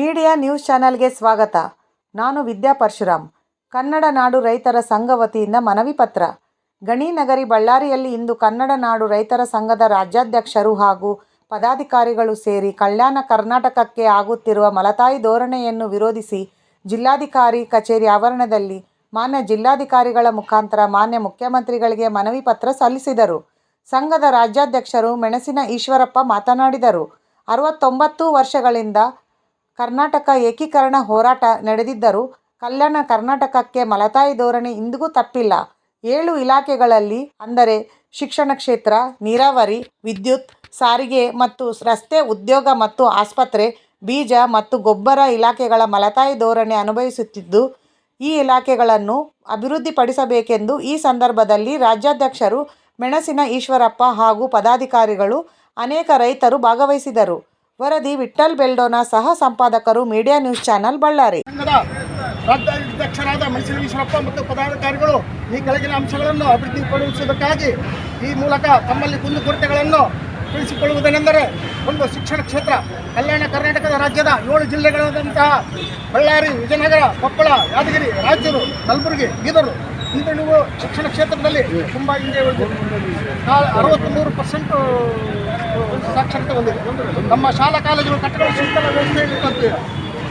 Media news ಚಾನೆಲ್ಗೆ ಸ್ವಾಗತ. ನಾನು ವಿದ್ಯಾ ಪರಶುರಾಮ್. ಕನ್ನಡ ನಾಡು ರೈತರ ಸಂಘ ವತಿಯಿಂದ ಮನವಿ ಪತ್ರ. ಗಣಿ ನಗರಿ ಬಳ್ಳಾರಿಯಲ್ಲಿ ಇಂದು ಕನ್ನಡ ನಾಡು ರೈತರ ಸಂಘದ ರಾಜ್ಯಾಧ್ಯಕ್ಷರು ಹಾಗೂ ಪದಾಧಿಕಾರಿಗಳು ಸೇರಿ ಕಲ್ಯಾಣ ಕರ್ನಾಟಕಕ್ಕೆ ಆಗುತ್ತಿರುವ ಮಲತಾಯಿ ಧೋರಣೆಯನ್ನು ವಿರೋಧಿಸಿ ಜಿಲ್ಲಾಧಿಕಾರಿ ಕಚೇರಿ ಆವರಣದಲ್ಲಿ ಮಾನ್ಯ ಜಿಲ್ಲಾಧಿಕಾರಿಗಳ ಮುಖಾಂತರ ಮಾನ್ಯ ಮುಖ್ಯಮಂತ್ರಿಗಳಿಗೆ ಮನವಿ ಪತ್ರ ಸಲ್ಲಿಸಿದರು. ಸಂಘದ ರಾಜ್ಯಾಧ್ಯಕ್ಷರು ಮೆಣಸಿನ ಈಶ್ವರಪ್ಪ ಮಾತನಾಡಿದರು. ಅರವತ್ತೊಂಬತ್ತು ವರ್ಷಗಳಿಂದ ಕರ್ನಾಟಕ ಏಕೀಕರಣ ಹೋರಾಟ ನಡೆದಿದ್ದರೂ ಕಲ್ಯಾಣ ಕರ್ನಾಟಕಕ್ಕೆ ಮಲತಾಯಿ ಧೋರಣೆ ಇಂದಿಗೂ ತಪ್ಪಿಲ್ಲ. ಏಳು ಇಲಾಖೆಗಳಲ್ಲಿ ಅಂದರೆ ಶಿಕ್ಷಣ ಕ್ಷೇತ್ರ, ನೀರಾವರಿ, ವಿದ್ಯುತ್, ಸಾರಿಗೆ ಮತ್ತು ರಸ್ತೆ ಉದ್ಯೋಗ ಮತ್ತು ಆಸ್ಪತ್ರೆ, ಬೀಜ ಮತ್ತು ಗೊಬ್ಬರ ಇಲಾಖೆಗಳ ಮಲತಾಯಿ ಧೋರಣೆ ಅನುಭವಿಸುತ್ತಿದ್ದು, ಈ ಇಲಾಖೆಗಳನ್ನು ಅಭಿವೃದ್ಧಿಪಡಿಸಬೇಕೆಂದು ಈ ಸಂದರ್ಭದಲ್ಲಿ ರಾಜ್ಯಾಧ್ಯಕ್ಷರು ಮೆಣಸಿನ ಈಶ್ವರಪ್ಪ ಹಾಗೂ ಪದಾಧಿಕಾರಿಗಳು ಅನೇಕ ರೈತರು ಭಾಗವಹಿಸಿದರು. ವರದಿ ವಿಠ್ಠಲ್ ಬೆಲ್ಡೋನ ಸಹ ಸಂಪಾದಕರು ಮೀಡಿಯಾ ನ್ಯೂಸ್ ಚಾನೆಲ್ ಬಳ್ಳಾರಿ. ಸಂಘದ ರಾಜ್ಯಾಧ್ಯಕ್ಷರಾದ ಮೈಸೂರು ಈಶ್ವರಪ್ಪ ಮತ್ತು ಪದಾಧಿಕಾರಿಗಳು ಈ ಕೆಳಗಿನ ಅಂಶಗಳನ್ನು ಅಭಿವೃದ್ಧಿಪಡಿಸುವುದಕ್ಕಾಗಿ ಈ ಮೂಲಕ ತಮ್ಮಲ್ಲಿ ಕುಂದುಕೊರತೆಗಳನ್ನು ತಿಳಿಸಿಕೊಳ್ಳುವುದೇನೆಂದರೆ ಒಂದು ಶಿಕ್ಷಣ ಕ್ಷೇತ್ರ, ಕಲ್ಯಾಣ ಕರ್ನಾಟಕದ ರಾಜ್ಯದ ಏಳು ಜಿಲ್ಲೆಗಳಾದಂತಹ ಬಳ್ಳಾರಿ, ವಿಜಯನಗರ, ಕೊಪ್ಪಳ, ಯಾದಗಿರಿ, ರಾಯಚೂರು, ಕಲಬುರಗಿ, ಬೀದರು ಇಂದು ನೀವು ಶಿಕ್ಷಣ ಕ್ಷೇತ್ರದಲ್ಲಿ ತುಂಬ ಹಿಂದೆ ಉಳಿದಿದೆ. ಅರವತ್ತ್ಮೂರು ಪರ್ಸೆಂಟ್ ಸಾಕ್ಷರತೆ ಹೊಂದಿದೆ. ನಮ್ಮ ಶಾಲಾ ಕಾಲೇಜುಗಳು ಕಟ್ಟಡ ಶಿಕ್ಷಣ ವ್ಯವಸ್ಥೆ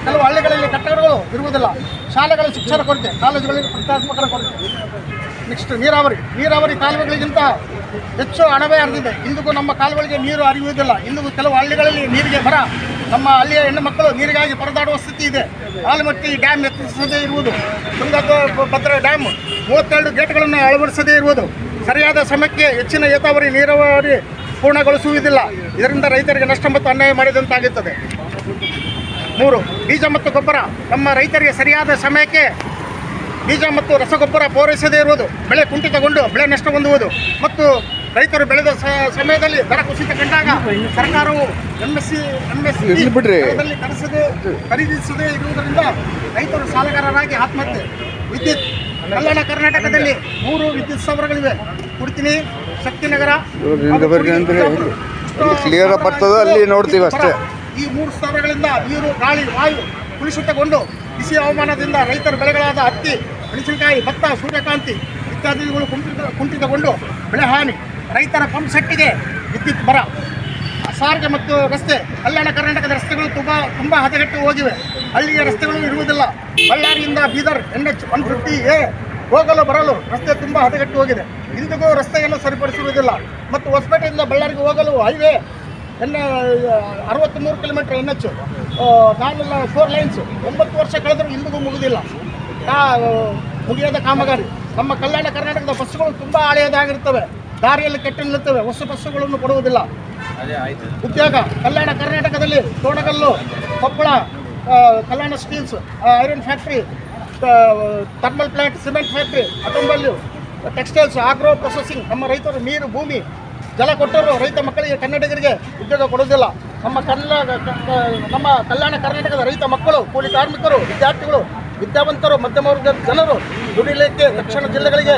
ಕೆಲವು ಹಳ್ಳಿಗಳಲ್ಲಿ ಕಟ್ಟಡಗಳು ಇರುವುದಿಲ್ಲ. ಶಾಲೆಗಳ ಶಿಕ್ಷಣ ಕೊರತೆ ಕಾಲೇಜುಗಳಲ್ಲಿ ಪ್ರತಿಷ್ಠಾತ್ಮಕರ ಕೊರತೆ. ನೆಕ್ಸ್ಟ್ ನೀರಾವರಿ. ನೀರಾವರಿ ಕಾಲುವೆಗಳಿಗಿಂತ ಹೆಚ್ಚು ಹಣವೇ ಹರಿದಿದೆ. ಇಂದಿಗೂ ನಮ್ಮ ಕಾಲುವೆಗಳಿಗೆ ನೀರು ಹರಿಯುವುದಿಲ್ಲ. ಇಂದಿಗೂ ಕೆಲವು ಹಳ್ಳಿಗಳಲ್ಲಿ ನೀರಿಗೆ ಬರ. ನಮ್ಮ ಹಳ್ಳಿಯ ಹೆಣ್ಣು ಮಕ್ಕಳು ನೀರಿಗಾಗಿ ಪರದಾಡುವ ಸ್ಥಿತಿ ಇದೆ. ಆಲಮಟ್ಟಿ ಡ್ಯಾಮ್ ಎತ್ತಿಸದೇ ಇರುವುದು. ತುಂಗಭದ್ರಾ ಡ್ಯಾಮ್ ಮೂವತ್ತೆರಡು ಗೇಟ್ಗಳನ್ನು ಅಳವಡಿಸದೇ ಇರುವುದು ಸರಿಯಾದ ಸಮಯಕ್ಕೆ ಹೆಚ್ಚಿನ ಏತಾವರಿ ನೀರಾವರಿ ಪೂರ್ಣಗೊಳಿಸುವುದಿಲ್ಲ. ಇದರಿಂದ ರೈತರಿಗೆ ನಷ್ಟ ಮತ್ತು ಅನ್ಯಾಯ ಮಾಡಿದಂತಾಗುತ್ತದೆ. ಮೂರು ಬೀಜ ಮತ್ತು ಗೊಬ್ಬರ. ನಮ್ಮ ರೈತರಿಗೆ ಸರಿಯಾದ ಸಮಯಕ್ಕೆ ಬೀಜ ಮತ್ತು ರಸಗೊಬ್ಬರ ಪೂರೈಸದೇ ಇರುವುದು ಬೆಳೆ ಕುಂಠಿತಗೊಂಡು ಬೆಳೆ ನಷ್ಟ ಹೊಂದುವುದು ಮತ್ತು ರೈತರು ಬೆಳೆದ ಸಮಯದಲ್ಲಿ ದರ ಕುಸಿತ ಕಂಡಾಗ ಸರ್ಕಾರವು M S C M S C ಕರೆಸದೆ ಖರೀದಿಸದೇ ಇರುವುದರಿಂದ ರೈತರು ಸಾಲಗಾರರಾಗಿ ಆತ್ಮಹತ್ಯೆ ವಿದ್ಯುತ್ ಕಲ್ಯಾಣ ಕರ್ನಾಟಕದಲ್ಲಿ ಮೂರು ವಿದ್ಯುತ್ ಸ್ಥಾವರಗಳಿವೆ. ಕುಡ್ತಿನಿ. ಶಕ್ತಿನಗರ ಕ್ಲಿಯರ್ ಬರ್ತದ? ಅಲ್ಲಿ ನೋಡ್ತೀವಿ ಅಷ್ಟೇ. ಈ ಮೂರು ಸ್ಥಾವರಗಳಿಂದ ನೀರು ಗಾಳಿ ವಾಯು ಕಲುಷಿತಗೊಂಡು ಬಿಸಿ ಹವಾಮಾನದಿಂದ ರೈತರ ಬೆಳೆಗಳಾದ ಹತ್ತಿ ಮೆಣಸಿನಕಾಯಿ ಭತ್ತ ಸೂರ್ಯಕಾಂತಿ ಇತ್ಯಾದಿಗಳು ಕುಂಠಿತ ಕುಂಠಿತಗೊಂಡು ಬೆಳೆ ಹಾನಿ ರೈತರ ಪಂಪ್ ಸೆಟ್ಟಿಗೆ ವಿದ್ಯುತ್ ಬರ. ಸಾರಿಗೆ ಮತ್ತು ರಸ್ತೆ, ಕಲ್ಯಾಣ ಕರ್ನಾಟಕದ ರಸ್ತೆಗಳು ತುಂಬ ತುಂಬ ಹದಗೆಟ್ಟು ಹೋಗಿವೆ. ಹಳ್ಳಿಯ ರಸ್ತೆಗಳು ಇರುವುದಿಲ್ಲ. ಬಳ್ಳಾರಿಯಿಂದ Bidar N H one fifty A ಹೋಗಲು ಬರಲು ರಸ್ತೆ ತುಂಬ ಹದಗೆಟ್ಟು ಹೋಗಿದೆ. ಇಂದಿಗೂ ರಸ್ತೆಯನ್ನು ಸರಿಪಡಿಸಿರುವುದಿಲ್ಲ. ಮತ್ತು ಹೊಸಪೇಟೆಯಿಂದ ಬಳ್ಳಾರಿಗೆ ಹೋಗಲು ಹೈವೇ ಎನ್ ಅರವತ್ತ್ಮೂರು ಕಿಲೋಮೀಟರ್ ಎನ್ ಎಚ್ ನಾನೆಲ್ಲ ಫೋರ್ ಲೈನ್ಸ್. ಒಂಬತ್ತು ವರ್ಷ ಕಳೆದರೂ ಇಂದಿಗೂ ಮುಗಿದಿಲ್ಲ. ಮುಗಿಯದ ಕಾಮಗಾರಿ. ನಮ್ಮ ಕಲ್ಯಾಣ ಕರ್ನಾಟಕದ ಬಸ್ಸುಗಳು ತುಂಬ ಹಳೆಯದಾಗಿರ್ತವೆ. ದಾರಿಯಲ್ಲಿ ಕೆಟ್ಟು ನಿಲ್ಲುತ್ತವೆ. ಹೊಸ ಬಸ್ಸುಗಳನ್ನು ಕೊಡುವುದಿಲ್ಲ. ಉದ್ಯೋಗ, ಕಲ್ಯಾಣ ಕರ್ನಾಟಕದಲ್ಲಿ Toranagallu, Koppal Kalyan steels iron factory thermal plant, cement factory automobile textiles, agro processing, ನಮ್ಮ ರೈತರು ನೀರು, ಭೂಮಿ, ಜಲ ಕೊಟ್ಟರು ರೈತ ಮಕ್ಕಳಿಗೆ, ಕನ್ನಡಿಗರಿಗೆ ಉದ್ಯೋಗ ಕೊಡೋದಿಲ್ಲ. ನಮ್ಮ ಕನ್ನಡ ನಮ್ಮ ಕಲ್ಯಾಣ ಕರ್ನಾಟಕದ ರೈತ ಮಕ್ಕಳು, ಕೂಲಿ ಕಾರ್ಮಿಕರು, ವಿದ್ಯಾರ್ಥಿಗಳು, ವಿದ್ಯಾವಂತರು, ಮಧ್ಯಮ ವರ್ಗದ ಜನರು ದುಡಿಲಿಕ್ಕೆ, ದಕ್ಷಿಣ ಜಿಲ್ಲೆಗಳಿಗೆ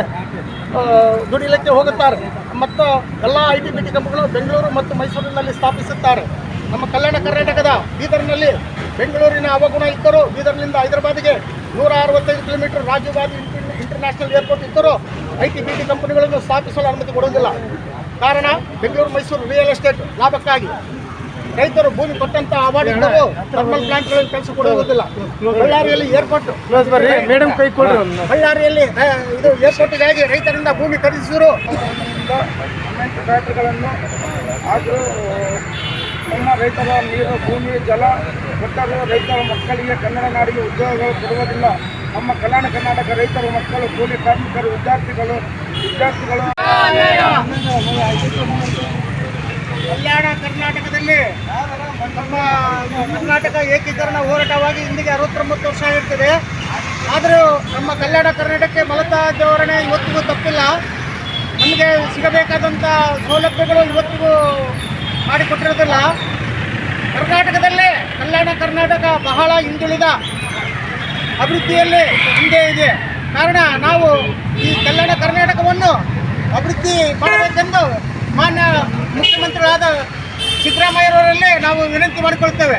ದುಡಿಲಿಕ್ಕೆ ಹೋಗುತ್ತಾರೆ. ಮತ್ತು ಎಲ್ಲ ಐ ಟಿ ಬಿ ಟಿ ಕಂಪನಿಗಳು ಬೆಂಗಳೂರು ಮತ್ತು ಮೈಸೂರಿನಲ್ಲಿ ಸ್ಥಾಪಿಸುತ್ತಾರೆ. ನಮ್ಮ ಕಲ್ಯಾಣ ಕರ್ನಾಟಕದ ಬೀದರ್ನಲ್ಲಿ ಬೆಂಗಳೂರಿನ ಅವಗುಣ ಇದ್ದರೂ ಬೀದರ್ನಿಂದ ಹೈದರಾಬಾದಿಗೆ ನೂರ ಅರವತ್ತೈದು ಕಿಲೋಮೀಟರ್ ರಾಜೀವ್ ಇಂಟರ್ನ್ಯಾಷನಲ್ ಏರ್ಪೋರ್ಟ್ ಇದ್ದರೂ ಐ ಟಿ ಬಿ ಟಿ ಕಂಪನಿಗಳನ್ನು ಸ್ಥಾಪಿಸಲು ಅನುಮತಿ ಕೊಡುವುದಿಲ್ಲ. ಕಾರಣ ಬೆಂಗಳೂರು ಮೈಸೂರು ರಿಯಲ್ ಎಸ್ಟೇಟ್ ಲಾಭಕ್ಕಾಗಿ. ರೈತರು ಭೂಮಿ ಕೊಟ್ಟಂತ ಅವಾರ್ಡ್ ಥರ್ಮಲ್ ಪ್ಲಾಂಟ್ಗಳಲ್ಲಿ ಕೆಲಸ ಕೊಡುವುದಿಲ್ಲ ಬಳ್ಳಾರಿಯಲ್ಲಿ ಏರ್ಪೋರ್ಟ್ ಮೇಡಮ್ ಕೈ ಬಳ್ಳಾರಿಯಲ್ಲಿ ಇದು ಇದು ಏರ್ಪೋರ್ಟ್ಗಾಗಿ ರೈತರಿಂದ ಭೂಮಿ ಖರೀದಿಸಿದರು. ಫ್ಯಾಕ್ಟ್ರಿಗಳನ್ನು ಆದರೂ ನಮ್ಮ ರೈತರ ನೀರು ಭೂಮಿ ಜಲ ಒಟ್ಟಾರೆ ರೈತರ ಮಕ್ಕಳಿಗೆ ಕನ್ನಡ ನಾಡಿಗೆ ಉದ್ಯೋಗಗಳು ಕೊಡುವುದಿಲ್ಲ. ನಮ್ಮ ಕಲ್ಯಾಣ ಕರ್ನಾಟಕ ರೈತರ ಮಕ್ಕಳು ಕೂಲಿ ಕಾರ್ಮಿಕರು ವಿದ್ಯಾರ್ಥಿಗಳು ವಿದ್ಯಾರ್ಥಿಗಳು. ಕಲ್ಯಾಣ ಕರ್ನಾಟಕದಲ್ಲಿ ನಮ್ಮ ಕರ್ನಾಟಕ ಏಕೀಕರಣ ಹೋರಾಟವಾಗಿ ಇಂದಿಗೆ ಅರವತ್ತೊಂಬತ್ತು ವರ್ಷ ಆಗಿರ್ತದೆ ಆದರೂ ನಮ್ಮ ಕಲ್ಯಾಣ ಕರ್ನಾಟಕಕ್ಕೆ ಮಲತಾ ಧೋರಣೆ ಇವತ್ತಿಗೂ ತಪ್ಪಿಲ್ಲ. ನಮಗೆ ಸಿಗಬೇಕಾದಂಥ ಸೌಲಭ್ಯಗಳು ಇವತ್ತಿಗೂ ಮಾಡಿಕೊಟ್ಟಿರೋದಿಲ್ಲ. ಕರ್ನಾಟಕದಲ್ಲಿ ಕಲ್ಯಾಣ ಕರ್ನಾಟಕ ಬಹಳ ಹಿಂದುಳಿದ ಅಭಿವೃದ್ಧಿಯಲ್ಲಿ ಹಿಂದೆ ಇದೆ. ಕಾರಣ ನಾವು ಈ ಕಲ್ಯಾಣ ಕರ್ನಾಟಕವನ್ನು ಅಭಿವೃದ್ಧಿ ಮಾಡಬೇಕೆಂದು ಮಾನ್ಯ ಮುಖ್ಯಮಂತ್ರಿಗಳಾದ ಸಿದ್ದರಾಮಯ್ಯರವರಲ್ಲಿ ನಾವು ವಿನಂತಿ ಮಾಡಿಕೊಳ್ತೇವೆ.